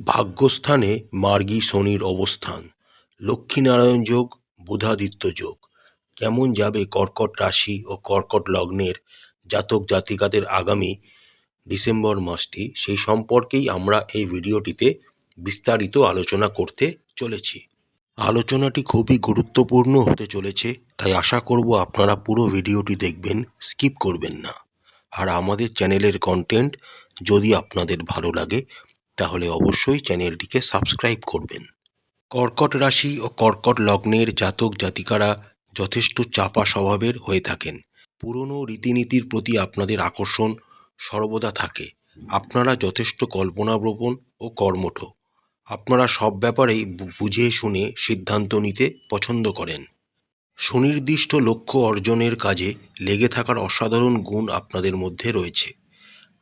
ভাগ্যস্থানে মার্গী শনির অবস্থান। লক্ষ্মীনারায়ণ যোগ, বুধাদিত্য যোগ। কেমন যাবে কর্কট রাশি ও কর্কট লগ্নের জাতক জাতিকাদের আগামী ডিসেম্বর মাসটি? সেই সম্পর্কেই আমরা এই ভিডিওটিতে বিস্তারিত আলোচনা করতে চলেছি। আলোচনাটি খুবই গুরুত্বপূর্ণ হতে চলেছে, তাই আশা করব আপনারা পুরো ভিডিওটি দেখবেন, স্কিপ করবেন না। আর আমাদের চ্যানেলের কন্টেন্ট যদি আপনাদের ভালো লাগে তাহলে অবশ্যই চ্যানেলটিকে সাবস্ক্রাইব করবেন। কর্কট রাশি ও কর্কট লগ্নের জাতক জাতিকারা যথেষ্ট চাপা স্বভাবের হয়ে থাকেন। পুরনো রীতিনীতির প্রতি আপনাদের আকর্ষণ সর্বদা থাকে। আপনারা যথেষ্ট কল্পনাপ্রবণ ও কর্মঠ। আপনারা সব ব্যাপারেই বুঝে শুনে সিদ্ধান্ত নিতে পছন্দ করেন। সুনির্দিষ্ট লক্ষ্য অর্জনের কাজে লেগে থাকার অসাধারণ গুণ আপনাদের মধ্যে রয়েছে।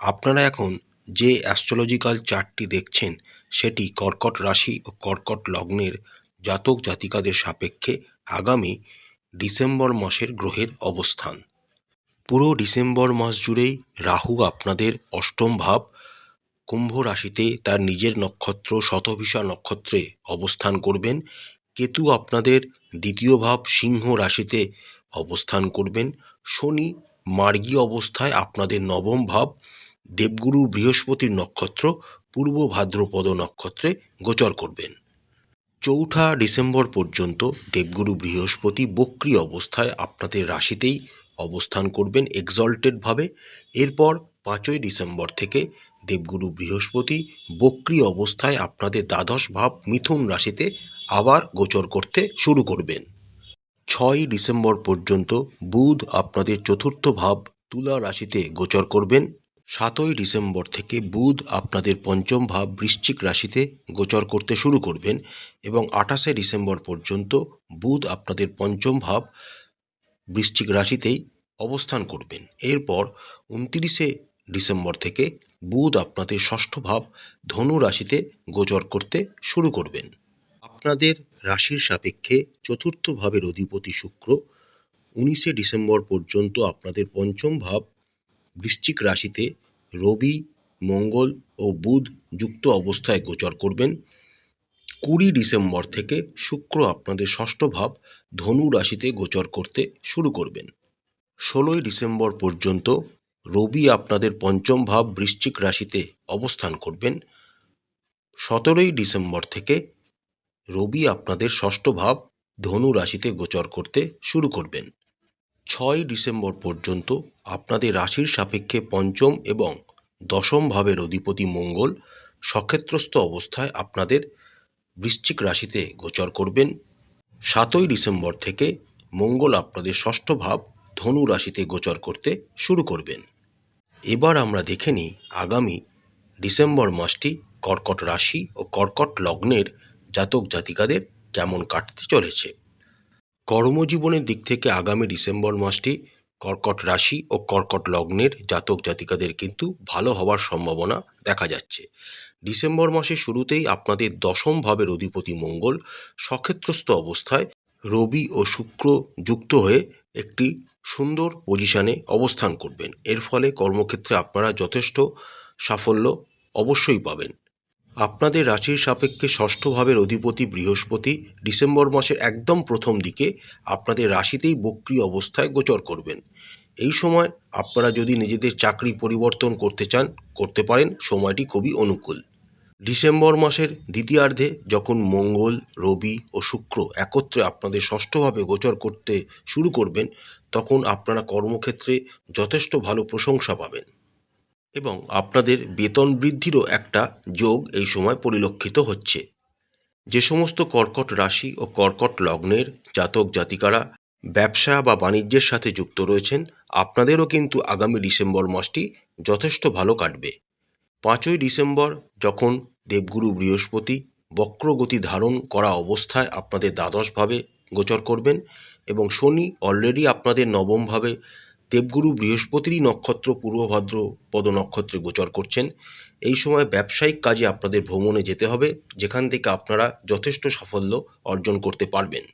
আপনারা এখন যে অ্যাস্ট্রোলজিক্যাল চার্টটি দেখছেন, সেটি কর্কট রাশি ও কর্কট লগ্নের জাতক জাতিকাদের সাপেক্ষে আগামী ডিসেম্বর মাসের গ্রহের অবস্থান। পুরো ডিসেম্বর মাস জুড়েই রাহু আপনাদের অষ্টম ভাব, কুম্ভ রাশিতে তার নিজের নক্ষত্র শতভিষা নক্ষত্রে অবস্থান করবেন। কেতু আপনাদের দ্বিতীয় ভাব সিংহ রাশিতে অবস্থান করবেন। শনি মার্গী অবস্থায় আপনাদের নবম ভাব দেবগুরু বৃহস্পতির নক্ষত্র, পূর্ব ভাদ্রপদ নক্ষত্রে গোচর করবেন। চৌঠা ডিসেম্বর পর্যন্ত দেবগুরু বৃহস্পতি বক্রী অবস্থায় আপনাদের রাশিতেই অবস্থান করবেন এক্সল্টেডভাবে এরপর পাঁচই ডিসেম্বর থেকে দেবগুরু বৃহস্পতি বক্রী অবস্থায় আপনাদের দ্বাদশ ভাব মিথুন রাশিতে আবার গোচর করতে শুরু করবেন। ছয়ই ডিসেম্বর পর্যন্ত বুধ আপনাদের চতুর্থ ভাব তুলা রাশিতে গোচর করবেন। সাতই ডিসেম্বর থেকে বুধ আপনাদের পঞ্চম ভাব বৃশ্চিক রাশিতে গোচর করতে শুরু করবেন এবং আঠাশে ডিসেম্বর পর্যন্ত বুধ আপনাদের পঞ্চম ভাব বৃশ্চিক রাশিতেই অবস্থান করবেন। এরপর উনতিরিশে ডিসেম্বর থেকে বুধ আপনাদের ষষ্ঠ ভাব ধনু রাশিতে গোচর করতে শুরু করবেন। আপনাদের রাশির সাপেক্ষে চতুর্থ ভাবের অধিপতি শুক্র, উনিশে ডিসেম্বর পর্যন্ত আপনাদের পঞ্চম ভাব বৃশ্চিক রাশিতে রবি, মঙ্গল ও বুধ যুক্ত অবস্থায় গোচর করবেন। কুড়ি ডিসেম্বর থেকে শুক্র আপনাদের ষষ্ঠ ভাব ধনু রাশিতে গোচর করতে শুরু করবেন। ষোলোই ডিসেম্বর পর্যন্ত রবি আপনাদের পঞ্চম ভাব বৃশ্চিক রাশিতে অবস্থান করবেন। সতেরোই ডিসেম্বর থেকে রবি আপনাদের ষষ্ঠ ভাব ধনু রাশিতে গোচর করতে শুরু করবেন। ছয় ডিসেম্বর পর্যন্ত আপনাদের রাশির সাপেক্ষে পঞ্চম এবং দশম ভাবের অধিপতি মঙ্গল সক্ষেত্রস্থ অবস্থায় আপনাদের বৃশ্চিক রাশিতে গোচর করবেন। সাতই ডিসেম্বর থেকে মঙ্গল আপনাদের ষষ্ঠ ভাব ধনু রাশিতে গোচর করতে শুরু করবেন। এবার আমরা দেখে নিই আগামী ডিসেম্বর মাসটি কর্কট রাশি ও কর্কট লগ্নের জাতক জাতিকাদের কেমন কাটতে চলেছে। কর্মজীবনের দিক থেকে আগামী ডিসেম্বর মাসটি কর্কট রাশি ও কর্কট লগ্নের জাতক জাতিকাদের কিন্তু ভালো হওয়ার সম্ভাবনা দেখা যাচ্ছে। ডিসেম্বর মাসের শুরুতেই আপনাদের দশম ভাবের অধিপতি মঙ্গল সক্ষেত্রস্থ অবস্থায় রবি ও শুক্র যুক্ত হয়ে একটি সুন্দর পজিশানে অবস্থান করবেন। এর ফলে কর্মক্ষেত্রে আপনারা যথেষ্ট সাফল্য অবশ্যই পাবেন। আপনাদের রাশির সাপেক্ষে ষষ্ঠ ভাবের অধিপতি বৃহস্পতি ডিসেম্বর মাসের একদম প্রথম দিকে আপনাদের রাশিতেই বক্রী অবস্থায় গোচর করবেন। এই সময় আপনারা যদি নিজেদের চাকরি পরিবর্তন করতে চান, করতে পারেন, সময়টি খুবই অনুকূল। ডিসেম্বর মাসের দ্বিতীয়ার্ধে যখন মঙ্গল, রবি ও শুক্র একত্রে আপনাদের ষষ্ঠভাবে গোচর করতে শুরু করবেন, তখন আপনারা কর্মক্ষেত্রে যথেষ্ট ভালো প্রশংসা পাবেন। এবং আপনাদের বেতন বৃদ্ধিরও একটা যোগ এই সময় পরিলক্ষিত হচ্ছে। যে সমস্ত কর্কট রাশি ও কর্কট লগ্নের জাতক জাতিকারা ব্যবসা বা বাণিজ্যের সাথে যুক্ত রয়েছেন, আপনাদেরও কিন্তু আগামী ডিসেম্বর মাসটি যথেষ্ট ভালো কাটবে। পাঁচই ডিসেম্বর যখন দেবগুরু বৃহস্পতি বক্রগতি ধারণ করা অবস্থায় আপনাদের দ্বাদশভাবে গোচর করবেন এবং শনি অলরেডি আপনাদের নবমভাবে দেবগুরু বৃহস্পতিরই নক্ষত্র পূর্বভাদ্র পদ নক্ষত্রে গোচর করছেন। এই সময় ব্যবসায়িক কাজে আপনাদের ভ্রমণে যেতে হবে, যেখান থেকে আপনারা যথেষ্ট সাফল্য অর্জন করতে পারবেন।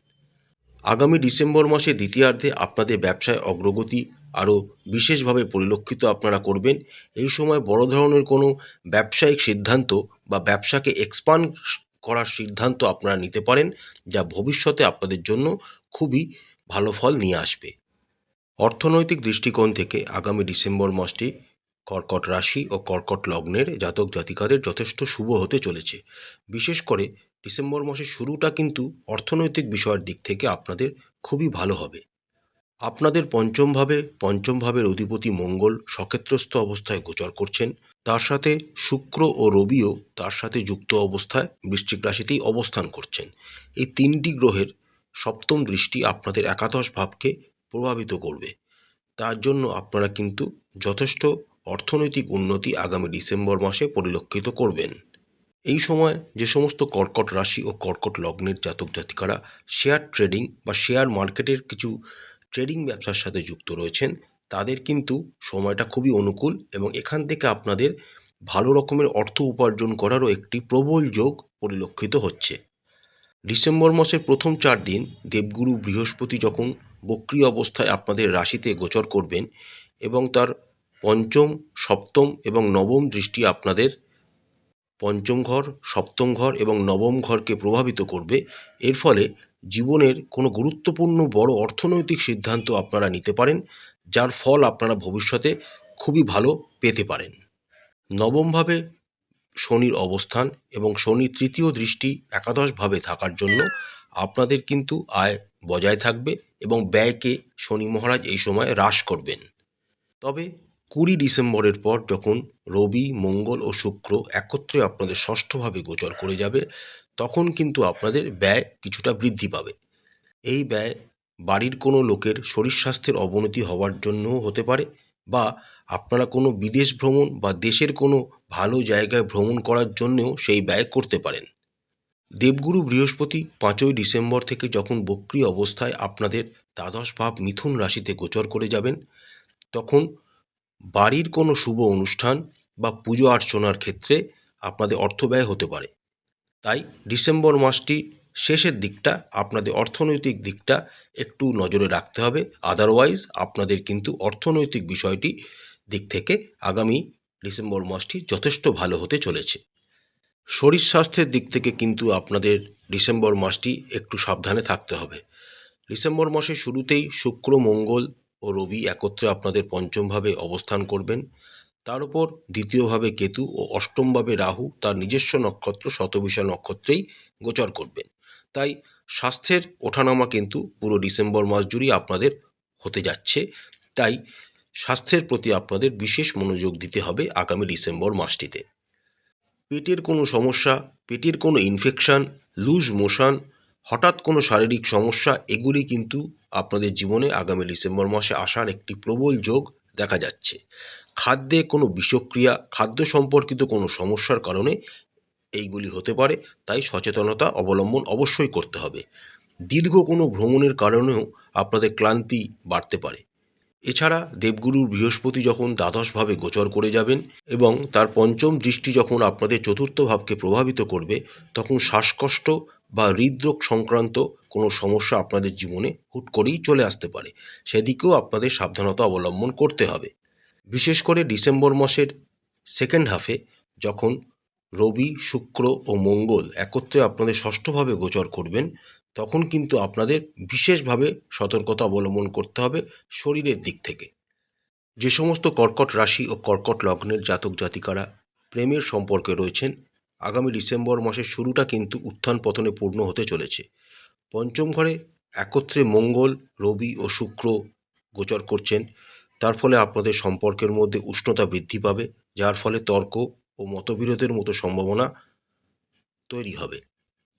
আগামী ডিসেম্বর মাসের দ্বিতীয়ার্ধে আপনাদের ব্যবসায় অগ্রগতি আরও বিশেষভাবে পরিলক্ষিত আপনারা করবেন। এই সময় বড় ধরনের কোনো ব্যবসায়িক সিদ্ধান্ত বা ব্যবসাকে এক্সপান্ড করার সিদ্ধান্ত আপনারা নিতে পারেন, যা ভবিষ্যতে আপনাদের জন্য খুবই ভালো ফল নিয়ে আসবে। অর্থনৈতিক দৃষ্টিকোণ থেকে আগামী ডিসেম্বর মাসটি কর্কট রাশি ও কর্কট লগ্নের জাতক জাতিকাদের যথেষ্ট শুভ হতে চলেছে। বিশেষ করে ডিসেম্বর মাসের শুরুটা কিন্তু অর্থনৈতিক বিষয়ের দিক থেকে আপনাদের খুবই ভালো হবে। আপনাদের পঞ্চম ভাবে পঞ্চম ভাবের অধিপতি মঙ্গল সক্ষেত্রস্থ অবস্থায় গোচর করছেন। তার সাথে শুক্র ও রবিও তার সাথে যুক্ত অবস্থায় বৃশ্চিক রাশিতেই অবস্থান করছেন। এই তিনটি গ্রহের সপ্তম দৃষ্টি আপনাদের একাদশ ভাবকে প্রভাবিত করবে। তার জন্য আপনারা কিন্তু যথেষ্ট অর্থনৈতিক উন্নতি আগামী ডিসেম্বর মাসে পরিলক্ষিত করবেন। এই সময় যে সমস্ত কর্কট রাশি ও কর্কট লগ্নের জাতক জাতিকারা শেয়ার ট্রেডিং বা শেয়ার মার্কেটের কিছু ট্রেডিং ব্যবসার সাথে যুক্ত রয়েছেন, তাদের কিন্তু সময়টা খুবই অনুকূল এবং এখান থেকে আপনাদের ভালো রকমের অর্থ উপার্জন করারও একটি প্রবল যোগ পরিলক্ষিত হচ্ছে। ডিসেম্বর মাসের প্রথম চার দিন দেবগুরু বৃহস্পতি যখন বক্রি অবস্থায় আপনাদের রাশিতে গোচর করবেন এবং তার পঞ্চম, সপ্তম এবং নবম দৃষ্টি আপনাদের পঞ্চম ঘর, সপ্তম ঘর এবং নবম ঘরকে প্রভাবিত করবে। এর ফলে জীবনের কোনো গুরুত্বপূর্ণ বড় অর্থনৈতিক সিদ্ধান্ত আপনারা নিতে পারেন, যার ফল আপনারা ভবিষ্যতে খুবই ভালো পেতে পারেন। নবমভাবে শনির অবস্থান এবং শনির তৃতীয় দৃষ্টি একাদশভাবে থাকার জন্য আপনাদের কিন্তু আয় বজায় থাকবে এবং ব্যয়কে শনি মহারাজ এই সময় হ্রাস করবেন। তবে কুড়ি ডিসেম্বরের পর যখন রবি, মঙ্গল ও শুক্র একত্রে আপনাদের ষষ্ঠভাবে গোচর করে যাবে, তখন কিন্তু আপনাদের ব্যয় কিছুটা বৃদ্ধি পাবে। এই ব্যয় বাড়ির কোনো লোকের শরীর স্বাস্থ্যের অবনতি হওয়ার জন্যও হতে পারে বা আপনারা কোনো বিদেশ ভ্রমণ বা দেশের কোনো ভালো জায়গায় ভ্রমণ করার জন্যেও সেই ব্যয় করতে পারেন। দেবগুরু বৃহস্পতি পাঁচই ডিসেম্বর থেকে যখন বক্রি অবস্থায় আপনাদের দ্বাদশ ভাব মিথুন রাশিতে গোচর করে যাবেন, তখন বাড়ির কোনো শুভ অনুষ্ঠান বা পুজো অর্চনার ক্ষেত্রে আপনাদের অর্থ ব্যয় হতে পারে। তাই ডিসেম্বর মাসটি শেষের দিকটা, আপনাদের অর্থনৈতিক দিকটা একটু নজরে রাখতে হবে। আদারওয়াইজ আপনাদের কিন্তু অর্থনৈতিক বিষয়টি দিক থেকে আগামী ডিসেম্বর মাসটি যথেষ্ট ভালো হতে চলেছে। শরীর স্বাস্থ্যের দিক থেকে কিন্তু আপনাদের ডিসেম্বর মাসটি একটু সাবধানে থাকতে হবে। ডিসেম্বর মাসের শুরুতেই শুক্র, মঙ্গল ও রবি একত্রে আপনাদের পঞ্চমভাবে অবস্থান করবেন। তার উপর দ্বিতীয়ভাবে কেতু ও অষ্টমভাবে রাহু তার নিজস্ব নক্ষত্র শতবিশা নক্ষত্রেই গোচর করবেন। তাই স্বাস্থ্যের ওঠানামা কিন্তু পুরো ডিসেম্বর মাস জুড়েই আপনাদের হতে যাচ্ছে। তাই স্বাস্থ্যের প্রতি আপনাদের বিশেষ মনোযোগ দিতে হবে আগামী ডিসেম্বর মাসটিতে। পেটের কোনো সমস্যা, পেটের কোনো ইনফেকশান লুজ মোশন হঠাৎ কোনো শারীরিক সমস্যা, এগুলি কিন্তু আপনাদের জীবনে আগামী ডিসেম্বর মাসে আসার একটি প্রবল যোগ দেখা যাচ্ছে। খাদ্যে কোনো বিষক্রিয়া, খাদ্য সম্পর্কিত কোনো সমস্যার কারণে এইগুলি হতে পারে, তাই সচেতনতা অবলম্বন অবশ্যই করতে হবে। দীর্ঘ কোনো ভ্রমণের কারণেও আপনাদের ক্লান্তি বাড়তে পারে। এছাড়া দেবগুরুর বৃহস্পতি যখন দ্বাদশভাবে গোচর করে যাবেন এবং তার পঞ্চম দৃষ্টি যখন আপনাদের চতুর্থ ভাবকে প্রভাবিত করবে, তখন শ্বাসকষ্ট বা হৃদরোগ সংক্রান্ত কোনো সমস্যা আপনাদের জীবনে হুট করেই চলে আসতে পারে। সেদিকেও আপনাদের সাবধানতা অবলম্বন করতে হবে। বিশেষ করে ডিসেম্বর মাসের সেকেন্ড হাফে যখন রবি, শুক্র ও মঙ্গল একত্রে আপনাদের ষষ্ঠভাবে গোচর করবেন তখন কিন্তু আপনাদের বিশেষভাবে সতর্কতা অবলম্বন করতে হবে শরীরের দিক থেকে। যে সমস্ত কর্কট রাশি ও কর্কট লগ্নের জাতক জাতিকারা প্রেমের সম্পর্কে রয়েছেন, আগামী ডিসেম্বর মাসের শুরুটা কিন্তু উত্থান পতনে পূর্ণ হতে চলেছে। পঞ্চম ঘরে একত্রে মঙ্গল, রবি ও শুক্র গোচর করছেন। তার ফলে আপনাদের সম্পর্কের মধ্যে উষ্ণতা বৃদ্ধি পাবে, যার ফলে তর্ক ও মতবিরোধের মতো সম্ভাবনা তৈরি হবে।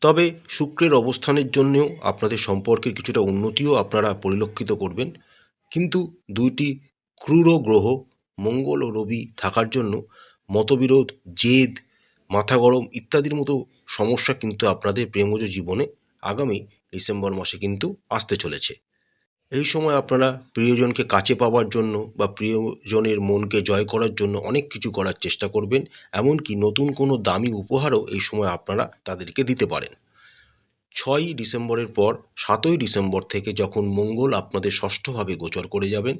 তবে শুক্রের অবস্থানের জন্যেও আপনাদের সম্পর্কের কিছুটা উন্নতিও আপনারা পরিলক্ষিত করবেন। কিন্তু দুইটি ক্রূর গ্রহ, মঙ্গল ও রবি, থাকার জন্য মতবিরোধ, জেদ, মাথা গরম ইত্যাদির মতো সমস্যা কিন্তু আপনাদের প্রেমজ জীবনে আগামী ডিসেম্বর মাসে কিন্তু আসতে চলেছে। এই সময় আপনারা প্রিয়জনকে কাছে পাওয়ার জন্য বা প্রিয়জনের মনকে জয় করার জন্য অনেক কিছু করার চেষ্টা করবেন, এমনকি নতুন কোনো দামি উপহারও এই সময় আপনারা তাদেরকে দিতে পারেন। ছয়ই ডিসেম্বরের পর, সাতই ডিসেম্বর থেকে যখন মঙ্গল আপনাদের ষষ্ঠভাবে গোচর করে যাবেন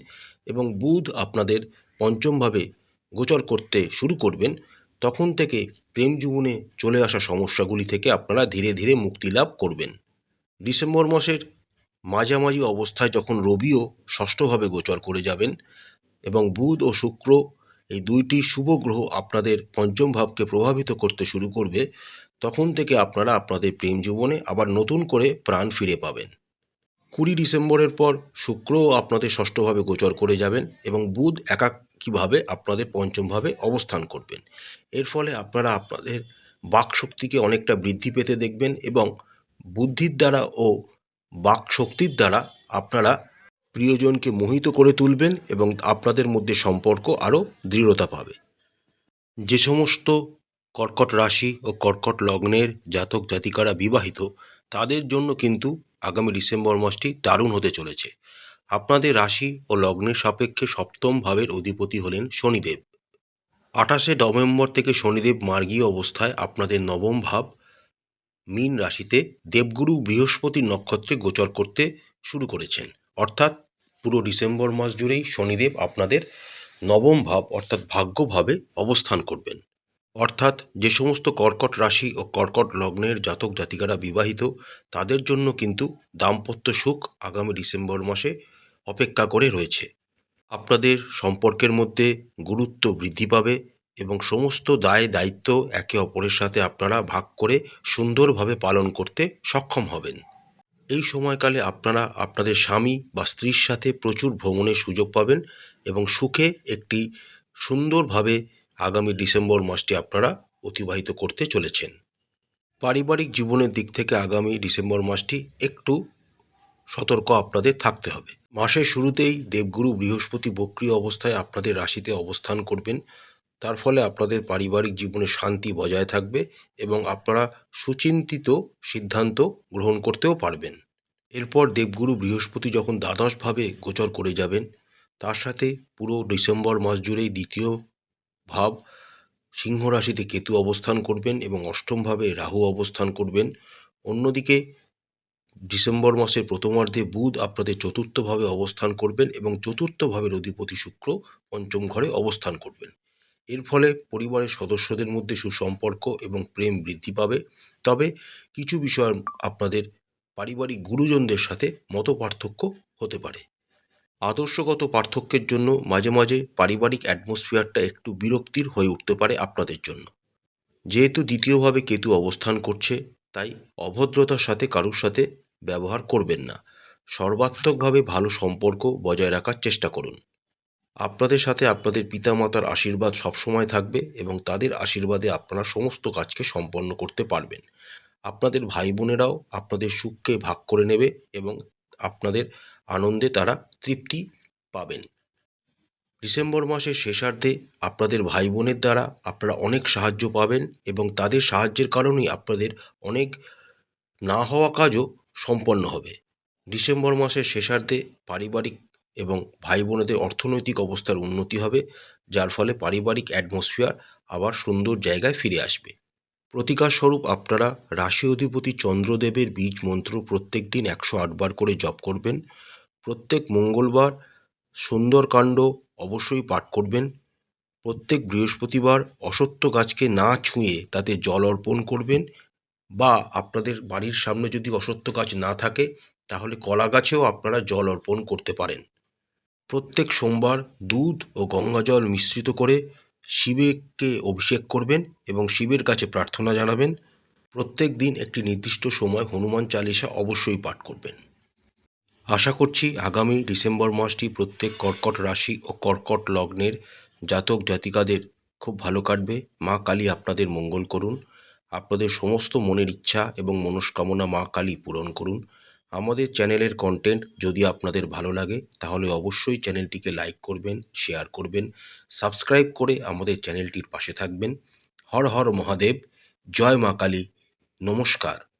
এবং বুধ আপনাদের পঞ্চমভাবে গোচর করতে শুরু করবেন, তখন থেকে প্রেম জীবনে চলে আসা সমস্যাগুলি থেকে আপনারা ধীরে ধীরে মুক্তি লাভ করবেন। ডিসেম্বর মাসের মাঝামাঝি অবস্থায় যখন রবিও ষষ্ঠভাবে গোচর করে যাবেন এবং বুধ ও শুক্র এই দুইটি শুভ গ্রহ আপনাদের পঞ্চম ভাবকে প্রভাবিত করতে শুরু করবে, তখন থেকে আপনারা আপনাদের প্রেম জীবনে আবার নতুন করে প্রাণ ফিরে পাবেন। কুড়ি ডিসেম্বরের পর শুক্রও আপনাদের ষষ্ঠভাবে গোচর করে যাবেন এবং বুধ একাকীভাবে আপনাদের পঞ্চমভাবে অবস্থান করবেন। এর ফলে আপনারা আপনাদের বাকশক্তিকে অনেকটা বৃদ্ধি পেতে দেখবেন এবং বুদ্ধির দ্বারা ও বাকশক্তির দ্বারা আপনারা প্রিয়জনকে মোহিত করে তুলবেন এবং আপনাদের মধ্যে সম্পর্ক আরও দৃঢ়তা পাবে। যে সমস্ত কর্কট রাশি ও কর্কট লগ্নের জাতক জাতিকারা বিবাহিত, তাদের জন্য কিন্তু আগামী ডিসেম্বর মাসটি দারুণ হতে চলেছে। আপনাদের রাশি ও লগ্নের সাপেক্ষে সপ্তম ভাবের অধিপতি হলেন শনিদেব। আঠাশে নভেম্বর থেকে শনিদেব মার্গীয় অবস্থায় আপনাদের নবম ভাব মীন রাশিতে দেবগুরু বৃহস্পতি নক্ষত্রে গোচর করতে শুরু করেছেন। অর্থাৎ পুরো ডিসেম্বর মাস জুড়েই শনিদেব আপনাদের নবম ভাব অর্থাৎ ভাগ্যভাবে অবস্থান করবেন। অর্থাৎ যে সমস্ত কর্কট রাশি ও কর্কট লগ্নের জাতক জাতিকারা বিবাহিত, তাদের জন্য কিন্তু দাম্পত্য সুখ আগামী ডিসেম্বর মাসে অপেক্ষা করে রয়েছে। আপনাদের সম্পর্কের মধ্যে গুরুত্ব বৃদ্ধি পাবে এবং সমস্ত দায় দায়িত্ব একে অপরের সাথে আপনারা ভাগ করে সুন্দরভাবে পালন করতে সক্ষম হবেন। এই সময়কালে আপনারা আপনাদের স্বামী বা স্ত্রীর সাথে প্রচুর ভ্রমণের সুযোগ পাবেন এবং সুখে একটি সুন্দরভাবে আগামী ডিসেম্বর মাসটি আপনারা অতিবাহিত করতে চলেছেন। পারিবারিক জীবনের দিক থেকে আগামী ডিসেম্বর মাসটি একটু সতর্ক আপনাদের থাকতে হবে। মাসের শুরুতেই দেবগুরু বৃহস্পতি বক্রিয় অবস্থায় আপনাদের রাশিতে অবস্থান করবেন। তার ফলে আপনাদের পারিবারিক জীবনে শান্তি বজায় থাকবে এবং আপনারা সুচিন্তিত সিদ্ধান্ত গ্রহণ করতেও পারবেন। এরপর দেবগুরু বৃহস্পতি যখন দ্বাদশভাবে গোচর করে যাবেন, তার সাথে পুরো ডিসেম্বর মাস জুড়েই দ্বিতীয় ভাব সিংহ রাশিতে কেতু অবস্থান করবেন এবং অষ্টমভাবে রাহু অবস্থান করবেন। অন্যদিকে ডিসেম্বর মাসের প্রথমার্ধে বুধ আপনাদের চতুর্থভাবে অবস্থান করবেন এবং চতুর্থ ভাবের অধিপতি শুক্র পঞ্চম ঘরে অবস্থান করবেন। এর ফলে পরিবারের সদস্যদের মধ্যে সুসম্পর্ক এবং প্রেম বৃদ্ধি পাবে। তবে কিছু বিষয় আপনাদের পারিবারিক গুরুজনদের সাথে মত পার্থক্য হতে পারে। আদর্শগত পার্থক্যের জন্য মাঝে মাঝে পারিবারিক অ্যাটমসফিয়ারটা একটু বিরক্তির হয়ে উঠতে পারে আপনাদের জন্য। যেহেতু দ্বিতীয়ভাবে কেতু অবস্থান করছে, তাই অভদ্রতার সাথে কারুর সাথে ব্যবহার করবেন না। সর্বাত্মকভাবে ভালো সম্পর্ক বজায় রাখার চেষ্টা করুন। আপনাদের সাথে আপনাদের পিতামাতার আশীর্বাদ সবসময় থাকবে এবং তাদের আশীর্বাদে আপনারা সমস্ত কাজকে সম্পন্ন করতে পারবেন। আপনাদের ভাই বোনেরাও আপনাদের সুখকে ভাগ করে নেবে এবং আপনাদের আনন্দে তারা তৃপ্তি পাবেন। ডিসেম্বর মাসের শেষার্ধে আপনাদের ভাই বোনের দ্বারা আপনারা অনেক সাহায্য পাবেন এবং তাদের সাহায্যের কারণেই আপনাদের অনেক না হওয়া কাজও সম্পন্ন হবে। ডিসেম্বর মাসের শেষার্ধে পারিবারিক এবং ভাই বোনেদের অর্থনৈতিক অবস্থার উন্নতি হবে, যার ফলে পারিবারিক অ্যাটমসফিয়ার আবার সুন্দর জায়গায় ফিরে আসবে। প্রতিকার স্বরূপ আপনারা রাশি অধিপতি চন্দ্রদেবের বীজ মন্ত্র প্রত্যেক দিন একশো আটবার করে জপ করবেন। প্রত্যেক মঙ্গলবার সুন্দরকাণ্ড অবশ্যই পাঠ করবেন। প্রত্যেক বৃহস্পতিবার অসত্য গাছকে না ছুঁয়ে তাতে জল অর্পণ করবেন বা আপনাদের বাড়ির সামনে যদি অসত্য গাছ না থাকে, তাহলে কলা গাছেও আপনারা জল অর্পণ করতে পারেন। প্রত্যেক সোমবার দুধ ও গঙ্গা জল মিশ্রিত করে শিবকে অভিষেক করবেন এবং শিবের কাছে প্রার্থনা জানাবেন। প্রত্যেক দিন একটি নির্দিষ্ট সময় হনুমান চালিসা অবশ্যই পাঠ করবেন। আশা করছি আগামী ডিসেম্বর মাসটি প্রত্যেক কর্কট রাশি ও কর্কট লগ্নের জাতক জাতিকাদের খুব ভালো কাটবে। মা কালী আপনাদের মঙ্গল করুন। আপনাদের সমস্ত মনের ইচ্ছা এবং মনস্কামনা মা কালী পূরণ করুন। আমাদের চ্যানেলের কন্টেন্ট যদি আপনাদের ভালো লাগে, তাহলে অবশ্যই চ্যানেলটিকে লাইক করবেন শেয়ার করবেন সাবস্ক্রাইব করে আমাদের চ্যানেলটির পাশে থাকবেন। হর হর মহাদেব, জয় মা কালী, নমস্কার।